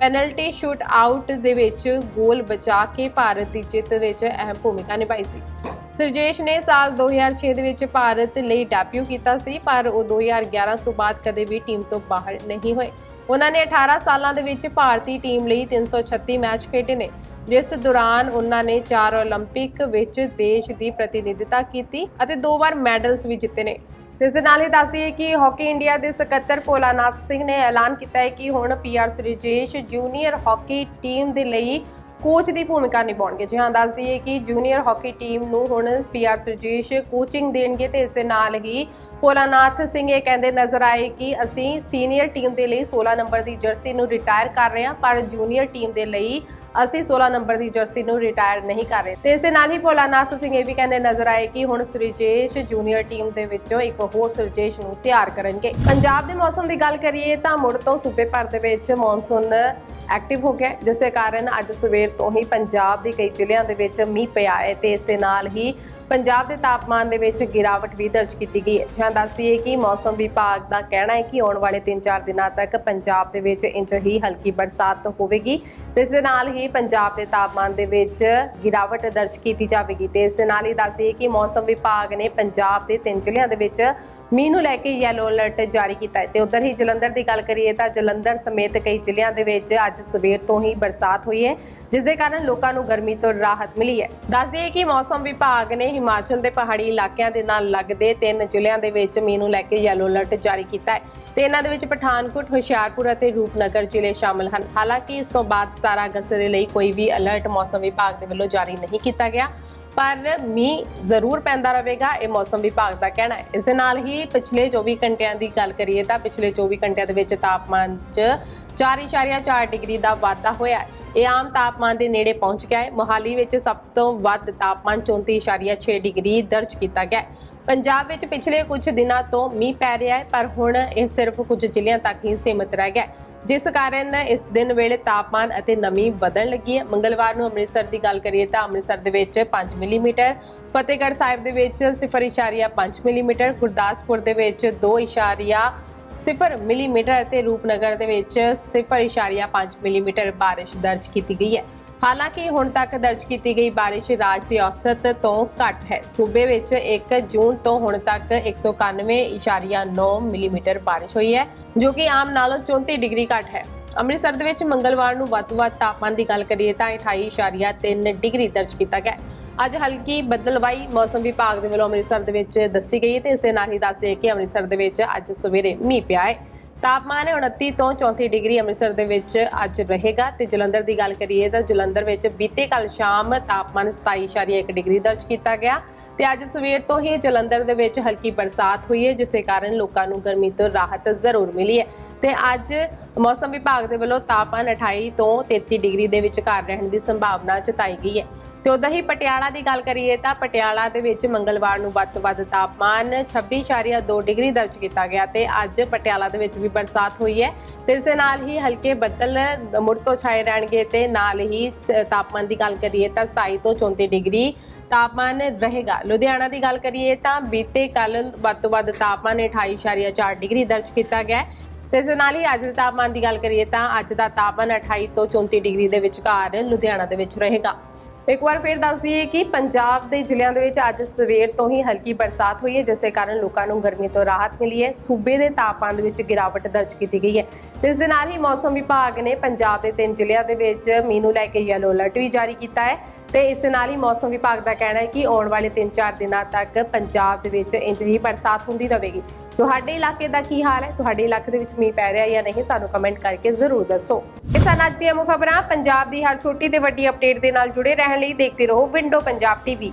ਪੈਨਲਟੀ ਸ਼ੂਟ ਆਊਟ ਦੇ ਵਿੱਚ ਗੋਲ ਬਚਾ ਕੇ ਭਾਰਤ ਦੀ ਜਿੱਤ ਵਿੱਚ ਅਹਿਮ ਭੂਮਿਕਾ ਨਿਭਾਈ ਸੀ। ਸਰਜੇਸ਼ ਨੇ ਸਾਲ 2006 ਦੇ ਵਿੱਚ ਭਾਰਤ ਲਈ ਡੈਬਿਊ ਕੀਤਾ ਸੀ, ਪਰ ਉਹ 2011 ਤੋਂ ਬਾਅਦ ਕਦੇ ਵੀ ਟੀਮ ਤੋਂ ਬਾਹਰ ਨਹੀਂ ਹੋਏ। ਉਹਨਾਂ ਨੇ 18 ਸਾਲਾਂ ਦੇ ਵਿੱਚ ਭਾਰਤੀ ਟੀਮ ਲਈ 336 ਮੈਚ ਖੇਡੇ ਨੇ। ਜਿਸ ਦੌਰਾਨ ਉਹਨਾਂ ਨੇ ਚਾਰ 올림픽 ਵਿੱਚ ਦੇਸ਼ ਦੀ ਪ੍ਰਤੀਨਿਧਤਾ ਕੀਤੀ ਅਤੇ ਦੋ ਵਾਰ ਮੈਡਲਸ ਵੀ ਜਿੱਤੇ ਨੇ ਇਸ ਦੇ ਨਾਲ ਹੀ ਦੱਸਦੀ ਹੈ ਕਿ ਹਾਕੀ ਇੰਡੀਆ ਦੇ ਸਕੱਤਰ ਭੋਲਾਨਾਥ ਸਿੰਘ ਨੇ ਐਲਾਨ ਕੀਤਾ ਹੈ ਕਿ ਹੁਣ PR Sreejesh junior hockey team ਦੇ ਲਈ ਕੋਚ ਦੀ ਭੂਮਿਕਾ ਨਿਭਾਉਣਗੇ ਜੀ ਹਾਂ ਦੱਸਦੀ ਹੈ ਕਿ ਜੂਨੀਅਰ ਹਾਕੀ ਟੀਮ ਨੂੰ ਹੁਣ ਪੀਆਰ ਸ੍ਰੀਜੇਸ਼ ਕੋਚਿੰਗ ਦੇਣਗੇ ਤੇ ਇਸ ਦੇ ਨਾਲ ਹੀ ਭੋਲਾਨਾਥ ਸਿੰਘ ਇਹ ਕਹਿੰਦੇ ਨਜ਼ਰ ਆਏ ਕਿ ਅਸੀਂ ਸੀਨੀਅਰ ਟੀਮ ਦੇ ਲਈ 16 ਨੰਬਰ ਦੀ ਜਰਸੀ ਨੂੰ ਰਿਟਾਇਰ ਕਰ ਰਹੇ ਹਾਂ ਪਰ ਜੂਨੀਅਰ ਟੀਮ ਦੇ ਲਈ ਅਸੀਂ 16 ਨੰਬਰ ਦੀ ਜਰਸੀ ਨੂੰ ਰਿਟਾਇਰ ਨਹੀਂ ਕਰ ਰਹੇ। ਤੇ ਇਸ ਦੇ ਨਾਲ ਹੀ ਭੋਲਾਨਾਥ ਸਿੰਘ ਇਹ ਵੀ ਕਹਿੰਦੇ ਨਜ਼ਰ ਆਏ ਕਿ ਹੁਣ ਸੁਰਜੇਸ਼ ਜੂਨੀਅਰ ਟੀਮ ਦੇ ਵਿੱਚੋਂ ਇੱਕ ਹੋਰ ਸੁਰਜੇਸ਼ ਨੂੰ ਤਿਆਰ ਕਰਨਗੇ। ਪੰਜਾਬ ਦੇ ਮੌਸਮ ਦੀ ਗੱਲ ਕਰੀਏ ਤਾਂ ਮੁੜ ਤੋਂ ਸੂਬੇ ਭਰ ਦੇ ਵਿੱਚ ਮੌਨਸੂਨ ਐਕਟਿਵ ਹੋ ਗਿਆ ਹੈ, ਜਿਸ ਦੇ ਕਾਰਨ ਅੱਜ ਸਵੇਰ ਤੋਂ ਹੀ ਪੰਜਾਬ ਦੇ ਕਈ ਜ਼ਿਲ੍ਹਿਆਂ ਦੇ ਵਿੱਚ ਮੀਂਹ ਪਿਆ ਹੈ ਤੇ ਇਸ ਦੇ ਨਾਲ ਹੀ ਪੰਜਾਬ ਦੇ ਤਾਪਮਾਨ ਦੇ ਵਿੱਚ ਗਿਰਾਵਟ ਵੀ ਦਰਜ ਕੀਤੀ ਗਈ ਹੈ। ਜਾਂ ਦੱਸਦੀ ਹੈ ਕਿ ਮੌਸਮ ਵਿਭਾਗ ਦਾ ਕਹਿਣਾ ਹੈ ਕਿ ਆਉਣ ਵਾਲੇ 3-4 ਦਿਨਾਂ ਤੱਕ ਪੰਜਾਬ ਦੇ ਵਿੱਚ ਇੰਚ ਹੀ ਹਲਕੀ ਬਰਸਾਤ ਹੋਵੇਗੀ। ਤੇ ਇਸ ਦੇ ਨਾਲ ਹੀ ਪੰਜਾਬ ਦੇ ਤਾਪਮਾਨ ਦੇ ਵਿੱਚ ਗਿਰਾਵਟ ਦਰਜ ਕੀਤੀ ਜਾਵੇਗੀ ਤੇ ਇਸ ਦੇ ਨਾਲ ਹੀ ਦੱਸਦੀ ਹੈ ਕਿ ਮੌਸਮ ਵਿਭਾਗ ਨੇ ਪੰਜਾਬ ਦੇ ਤਿੰਨ ਜ਼ਿਲ੍ਹਿਆਂ ਦੇ ਵਿੱਚ ਮੀਂਹ ਨੂੰ ਲੈ ਕੇ ਯੈਲੋ ਅਲਰਟ ਜਾਰੀ ਕੀਤਾ ਹੈ ਤੇ ਉਧਰ ਹੀ ਜਲੰਧਰ ਦੀ ਗੱਲ ਕਰੀਏ ਤਾਂ ਜਲੰਧਰ ਸਮੇਤ ਕਈ ਜ਼ਿਲ੍ਹਿਆਂ ਦੇ ਵਿੱਚ ਅੱਜ ਸਵੇਰ ਤੋਂ ਹੀ ਬਰਸਾਤ ਹੋਈ ਹੈ। ਜਿਸ ਦੇ ਕਾਰਨ ਲੋਕਾਂ ਨੂੰ ਗਰਮੀ ਤੋਂ ਰਾਹਤ ਮਿਲੀ ਹੈ। ਦੱਸ ਦਈਏ ਕਿ ਮੌਸਮ ਵਿਭਾਗ ਨੇ ਹਿਮਾਚਲ ਦੇ ਪਹਾੜੀ ਇਲਾਕਿਆਂ ਦੇ ਨਾਲ ਲੱਗਦੇ ਤਿੰਨ ਜ਼ਿਲ੍ਹਿਆਂ ਦੇ ਵਿੱਚ ਮੀਂਹ ਨੂੰ ਲੈ ਕੇ ਯੈਲੋ ਅਲਰਟ ਜਾਰੀ ਕੀਤਾ ਹੈ ਤੇ ਇਹਨਾਂ ਦੇ ਵਿੱਚ ਪਠਾਨਕੋਟ, ਹੁਸ਼ਿਆਰਪੁਰ ਅਤੇ ਰੂਪਨਗਰ ਜ਼ਿਲ੍ਹੇ ਸ਼ਾਮਲ ਹਨ। ਹਾਲਾਂਕਿ ਇਸ ਤੋਂ ਬਾਅਦ 17 ਅਗਸਤ ਦੇ ਲਈ ਕੋਈ ਵੀ ਅਲਰਟ ਮੌਸਮ ਵਿਭਾਗ ਦੇ ਵੱਲੋਂ ਜਾਰੀ ਨਹੀਂ ਕੀਤਾ ਗਿਆ, ਪਰ ਮੀਂਹ ਜ਼ਰੂਰ ਪੈਂਦਾ ਰਹੇਗਾ, ਇਹ ਮੌਸਮ ਵਿਭਾਗ ਦਾ ਕਹਿਣਾ ਹੈ। ਇਸ ਦੇ ਨਾਲ ਹੀ ਪਿਛਲੇ 24 ਘੰਟਿਆਂ ਦੀ ਗੱਲ ਕਰੀਏ ਤਾਂ ਪਿਛਲੇ 24 ਘੰਟਿਆਂ ਦੇ ਵਿੱਚ ਤਾਪਮਾਨ 'ਚ 4.4 ਡਿਗਰੀ ਦਾ ਵਾਧਾ ਹੋਇਆ ਹੈ। ਇਹ ਆਮ ਤਾਪਮਾਨ ਦੇ ਨੇੜੇ ਪਹੁੰਚ ਗਿਆ ਹੈ। ਮੋਹਾਲੀ ਵਿੱਚ ਸਭ ਤੋਂ ਵੱਧ ਤਾਪਮਾਨ 34.6 ਡਿਗਰੀ ਦਰਜ ਕੀਤਾ ਗਿਆ ਹੈ। ਪੰਜਾਬ ਵਿੱਚ ਪਿਛਲੇ ਕੁਝ ਦਿਨਾਂ ਤੋਂ ਮੀਂਹ ਪੈ ਰਿਹਾ ਹੈ, ਪਰ ਹੁਣ ਇਹ ਸਿਰਫ ਕੁਝ ਜ਼ਿਲ੍ਹਿਆਂ ਤੱਕ ਹੀ ਸੀਮਿਤ ਰਹਿ ਗਿਆ ਜਿਸ ਕਾਰਨ ਇਸ ਦਿਨ ਵੇਲੇ ਤਾਪਮਾਨ ਅਤੇ ਨਮੀ ਵਧਣ ਲੱਗੀ ਹੈ। ਮੰਗਲਵਾਰ ਨੂੰ ਅੰਮ੍ਰਿਤਸਰ ਦੀ ਗੱਲ ਕਰੀਏ ਤਾਂ ਅੰਮ੍ਰਿਤਸਰ ਦੇ ਵਿੱਚ 5 ਮਿਲੀਮੀਟਰ, ਫਤਿਹਗੜ੍ਹ ਸਾਹਿਬ ਦੇ ਵਿੱਚ 0.5 ਮਿਲੀਮੀਟਰ, ਗੁਰਦਾਸਪੁਰ ਦੇ ਵਿੱਚ 2.0 ਮਿਲੀਮੀਟਰ ਅਤੇ ਰੂਪਨਗਰ ਦੇ ਵਿੱਚ 0.5 ਮਿਲੀਮੀਟਰ ਬਾਰਿਸ਼ ਦਰਜ ਕੀਤੀ ਗਈ ਹੈ। ਹਾਲਾਂਕਿ ਹੁਣ ਤੱਕ ਦਰਜ ਕੀਤੀ ਗਈ ਬਾਰਿਸ਼ ਰਾਜ ਦੀ ਔਸਤ ਤੋਂ ਘੱਟ ਹੈ। ਸੂਬੇ ਵਿੱਚ 1 ਜੂਨ ਤੋਂ ਹੁਣ ਤੱਕ 191.9 ਮਿਲੀਮੀਟਰ ਬਾਰਿਸ਼ ਹੋਈ ਹੈ, ਜੋ ਕਿ ਆਮ ਨਾਲੋਂ 34 ਡਿਗਰੀ ਘੱਟ ਹੈ। ਅੰਮ੍ਰਿਤਸਰ ਦੇ ਵਿੱਚ ਮੰਗਲਵਾਰ ਨੂੰ ਵੱਧ ਤੋਂ ਵੱਧ ਤਾਪਮਾਨ ਦੀ ਗੱਲ ਕਰੀਏ ਤਾਂ 28.3 ਡਿਗਰੀ ਦਰਜ ਕੀਤਾ ਗਿਆ ਅੱਜ ਹਲਕੀ ਬੱਦਲਵਾਈ ਮੌਸਮ ਵਿਭਾਗ ਦੇ ਵੱਲੋਂ ਅੰਮ੍ਰਿਤਸਰ ਦੇ ਵਿੱਚ ਦੱਸੀ ਗਈ ਹੈ ਤੇ ਇਸ ਦੇ ਨਾਲ ਹੀ ਦੱਸੇ ਕਿ ਅੰਮ੍ਰਿਤਸਰ ਦੇ ਵਿੱਚ ਅੱਜ ਸਵੇਰੇ ਮੀਂਹ ਪਿਆ ਹੈ। ਤਾਪਮਾਨ 29 ਤੋਂ 34 ਡਿਗਰੀ ਅੰਮ੍ਰਿਤਸਰ ਦੇ ਵਿੱਚ ਅੱਜ ਰਹੇਗਾ ਤੇ ਜਲੰਧਰ ਦੀ ਗੱਲ ਕਰੀਏ ਤਾਂ ਜਲੰਧਰ ਵਿੱਚ ਬੀਤੇ ਕੱਲ ਸ਼ਾਮ ਤਾਪਮਾਨ 27.1 ਡਿਗਰੀ ਦਰਜ ਕੀਤਾ ਗਿਆ ਤੇ ਅੱਜ ਸਵੇਰ ਤੋਂ ਹੀ ਜਲੰਧਰ ਦੇ ਵਿੱਚ ਹਲਕੀ ਬਰਸਾਤ ਹੋਈ ਹੈ, ਜਿਸ ਦੇ ਕਾਰਨ ਲੋਕਾਂ ਨੂੰ ਗਰਮੀ ਤੋਂ ਰਾਹਤ ਜ਼ਰੂਰ ਮਿਲੀ ਹੈ। ਤੇ ਅੱਜ ਮੌਸਮ ਵਿਭਾਗ ਦੇ ਵੱਲੋਂ ਤਾਪਮਾਨ 28 ਤੋਂ 33 ਡਿਗਰੀ ਦੇ ਵਿਚਕਾਰ ਰਹਿਣ ਦੀ ਸੰਭਾਵਨਾ ਜਤਾਈ ਗਈ ਹੈ। ਤੇ ਉਦਾਂ ਹੀ ਪਟਿਆਲਾ ਦੀ ਗੱਲ ਕਰੀਏ ਤਾਂ ਪਟਿਆਲਾ ਦੇ ਵਿੱਚ ਮੰਗਲਵਾਰ ਨੂੰ ਵੱਧ ਤੋਂ ਵੱਧ ਤਾਪਮਾਨ 26.2 ਡਿਗਰੀ ਦਰਜ ਕੀਤਾ ਗਿਆ ਤੇ ਅੱਜ ਪਟਿਆਲਾ ਦੇ ਵਿੱਚ ਵੀ ਬਰਸਾਤ ਹੋਈ ਹੈ। ਤੇ ਇਸ ਦੇ ਨਾਲ ਹੀ ਹਲਕੇ ਬੱਦਲ ਮੁੜ ਤੋਂ ਛਾਏ ਰਹਿਣਗੇ ਤੇ ਨਾਲ ਹੀ ਤਾਪਮਾਨ ਦੀ ਗੱਲ ਕਰੀਏ ਤਾਂ 27 ਤੋਂ 34 ਡਿਗਰੀ ਤਾਪਮਾਨ ਰਹੇਗਾ। ਲੁਧਿਆਣਾ ਦੀ ਗੱਲ ਕਰੀਏ ਤਾਂ ਬੀਤੇ ਕੱਲ ਵੱਧ ਤੋਂ ਵੱਧ ਤਾਪਮਾਨ 28.4 ਡਿਗਰੀ ਦਰਜ ਕੀਤਾ ਗਿਆ ਤੇ ਇਸ ਦੇ ਨਾਲ ਹੀ ਅੱਜ ਦੇ ਤਾਪਮਾਨ ਦੀ ਗੱਲ ਕਰੀਏ ਤਾਂ ਅੱਜ ਦਾ ਤਾਪਮਾਨ 28 ਤੋਂ 34 ਡਿਗਰੀ ਦੇ ਵਿਚਕਾਰ ਲੁਧਿਆਣਾ ਦੇ ਵਿੱਚ ਰਹੇਗਾ। ਇੱਕ ਵਾਰ ਫਿਰ ਦੱਸ ਦਈਏ ਕਿ ਪੰਜਾਬ ਦੇ ਜ਼ਿਲ੍ਹਿਆਂ ਦੇ ਵਿੱਚ ਅੱਜ ਸਵੇਰ ਤੋਂ ਹੀ ਹਲਕੀ ਬਰਸਾਤ ਹੋਈ ਹੈ, ਜਿਸ ਦੇ ਕਾਰਨ ਲੋਕਾਂ ਨੂੰ ਗਰਮੀ ਤੋਂ ਰਾਹਤ ਮਿਲੀ ਹੈ। ਸੂਬੇ ਦੇ ਤਾਪਮਾਨ ਦੇ ਵਿੱਚ ਗਿਰਾਵਟ ਦਰਜ ਕੀਤੀ ਗਈ ਹੈ। ਇਸ ਦੇ ਨਾਲ ਹੀ ਮੌਸਮ ਵਿਭਾਗ ਨੇ ਪੰਜਾਬ ਦੇ ਤਿੰਨ ਜ਼ਿਲ੍ਹਿਆਂ ਦੇ ਵਿੱਚ ਮੀਂਹ ਨੂੰ ਲੈ ਕੇ ਯੈਲੋ ਅਲਰਟ ਵੀ ਜਾਰੀ ਕੀਤਾ ਹੈ। ਤੇ ਇਸ ਦੇ ਨਾਲ ਹੀ ਮੌਸਮ ਵਿਭਾਗ ਦਾ ਕਹਿਣਾ ਹੈ ਕਿ ਆਉਣ ਵਾਲੇ 3-4 ਦਿਨਾਂ ਤੱਕ ਪੰਜਾਬ ਦੇ ਵਿੱਚ ਇੰਜ ਹੀ ਬਰਸਾਤ ਹੁੰਦੀ ਰਹੇਗੀ। ਤੁਹਾਡੇ ਇਲਾਕੇ ਦਾ ਕੀ ਹਾਲ ਹੈ? ਤੁਹਾਡੇ ਇਲਾਕੇ ਦੇ ਵਿੱਚ ਮੀਂਹ ਪੈ ਰਿਹਾ ਜਾਂ ਨਹੀਂ? ਸਾਨੂੰ ਕਮੈਂਟ ਕਰਕੇ ਜ਼ਰੂਰ ਦੱਸੋ। ਇਹ ਸਨ ਅੱਜ ਦੀਆਂ ਮੁੱਖ ਖਬਰਾਂ ਪੰਜਾਬ ਦੀ ਹਰ ਛੋਟੀ ਤੇ ਵੱਡੀ ਅਪਡੇਟ ਦੇ ਨਾਲ ਜੁੜੇ ਰਹਿਣ ਲਈ ਦੇਖਦੇ ਰਹੋ ਵਿੰਡੋ ਪੰਜਾਬ ਟੀਵੀ